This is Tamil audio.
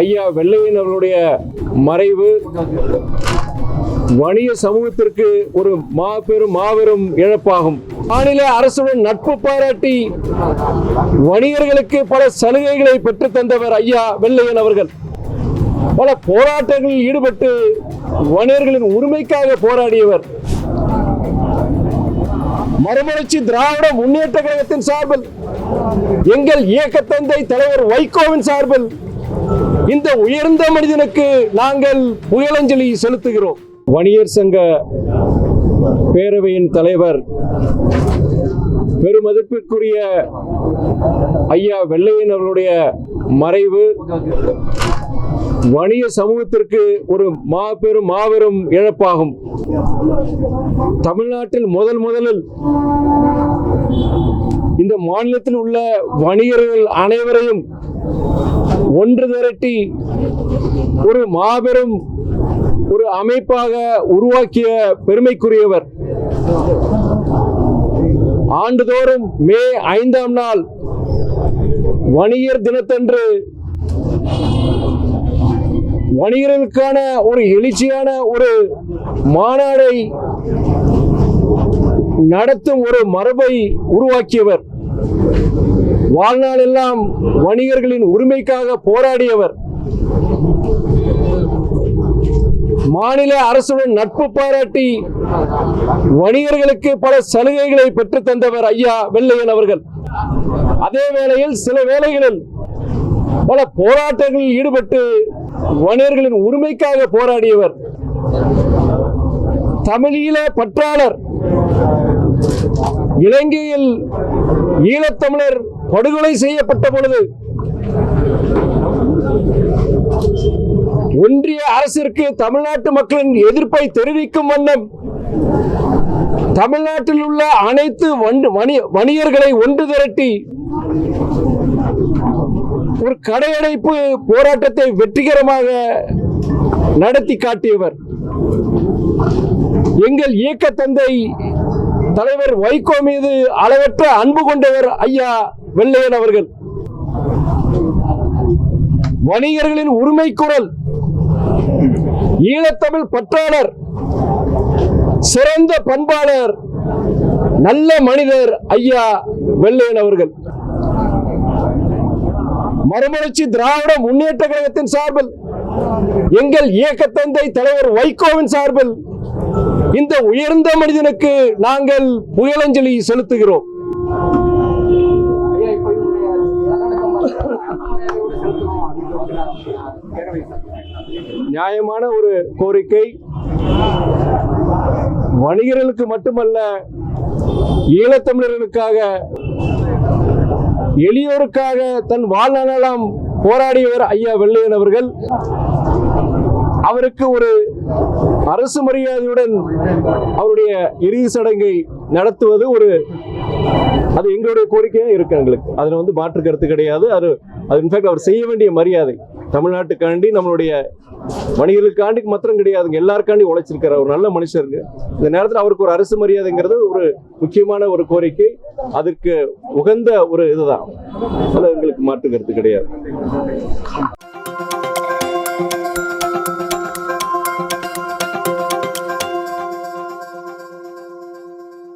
ஐயா வெள்ளையன் அவர்களுடைய மறைவு வணிக சமூகத்திற்கு ஒரு மாபெரும் மாபெரும் இழப்பாகும். மாநில அரசுடன் நட்பு பாராட்டி வணிகர்களுக்கு பல சலுகைகளை பெற்று தந்தவர் ஐயா வெள்ளையன் அவர்கள். பல போராட்டங்களில் ஈடுபட்டு வணிகர்களின் உரிமைக்காக போராடியவர். மறுமலர்ச்சி திராவிட முன்னேற்ற கழகத்தின் சார்பில் எங்கள் இயக்க தந்தை தலைவர் வைகோவின் சார்பில் இந்த உயர்ந்த மனிதனுக்கு நாங்கள் புகழஞ்சலி செலுத்துகிறோம். வணிகர் சங்க பேரவையின் தலைவர் பெருமதிப்பிற்குரிய ஐயா வெள்ளையன் அவர்களுடைய மறைவு வணிக சமூகத்திற்கு ஒரு மாபெரும் மாபெரும் இழப்பாகும். தமிழ்நாட்டில் முதல் முதலில் இந்த மாநிலத்தில் உள்ள வணிகர்கள் அனைவரையும் ஒன்று திரட்டி ஒரு மாபெரும் ஒரு அமைப்பாக உருவாக்கிய பெருமைக்குரியவர். ஆண்டுதோறும் மே ஐந்தாம் நாள் வணிகர் தினத்தன்று வணிகர்களுக்கான ஒரு எழுச்சியான ஒரு மாநாடை நடத்தும் ஒரு மரபை உருவாக்கியவர். வாழ்நாள் எல்லாம் வணிகர்களின் உரிமைக்காக போராடியவர். மாநில அரசுடன் நட்பு பாராட்டி வணிகர்களுக்கு பல சலுகைகளை பெற்று தந்தவர் ஐயா வெள்ளையன் அவர்கள். அதே வேளையில் சில வேளைகளில் பல போராட்டங்களில் ஈடுபட்டு வணிகர்களின் உரிமைக்காக போராடியவர். தமிழீழ பற்றாளர் இலங்கையில் ஈழத்தமிழர் படுகொலை செய்யப்பட்ட பொழுது ஒன்றிய அரசிற்கு தமிழ்நாட்டு மக்களின் எதிர்ப்பை தெரிவிக்கும் வண்ணம் தமிழ்நாட்டில் உள்ள அனைத்து வணிகர்களை ஒன்று திரட்டி ஒரு கடையடைப்பு போராட்டத்தை வெற்றிகரமாக நடத்தி காட்டியவர். எங்கள் இயக்க தந்தை தலைவர் வைகோ மீது அளவற்ற அன்பு கொண்டவர் ஐயா வெள்ளையன் அவர்கள். வணிகர்களின் உரிமை குரல். ஈழத்தமிழ் பற்றாளர் சிறந்த பண்பாளர் நல்ல மனிதர் ஐயா வெள்ளையன் அவர்கள். மறுமலர்ச்சி திராவிட முன்னேற்ற கழகத்தின் சார்பில் எங்கள் இயக்க தந்தை தலைவர் வைகோவின் சார்பில் இந்த உயர்ந்த மனிதனுக்கு நாங்கள் புகழஞ்சலி செலுத்துகிறோம். நியாயமான ஒரு கோரிக்கை. வணிகர்களுக்கு மட்டுமல்ல ஈழத்தமிழர்களுக்காக எளியோருக்காக தன் வாழ்நாளெல்லாம் போராடியவர் ஐயா வெள்ளையன் அவர்கள். அவருக்கு ஒரு அரசு மரியாதையுடன் அவருடைய இறுதி சடங்கை நடத்துவது ஒரு அது எங்களுடைய கோரிக்கையாக இருக்கு எங்களுக்கு. அதில் வந்து மாற்று கருத்து கிடையாது. அது அது இன்ஃபேக்ட் அவர் செய்ய வேண்டிய மரியாதை. தமிழ்நாட்டுக்காண்டி நம்மளுடைய வணிகர்களுக்காண்டி மாத்திரம் கிடையாதுங்க எல்லாருக்காண்டி உழைச்சிருக்கிற ஒரு நல்ல மனுஷருக்கு இந்த நேரத்தில் அவருக்கு ஒரு அரசு மரியாதைங்கிறது ஒரு முக்கியமான ஒரு கோரிக்கை. அதற்கு உகந்த ஒரு இதுதான். அதுல எங்களுக்கு மாற்று கருத்து கிடையாது.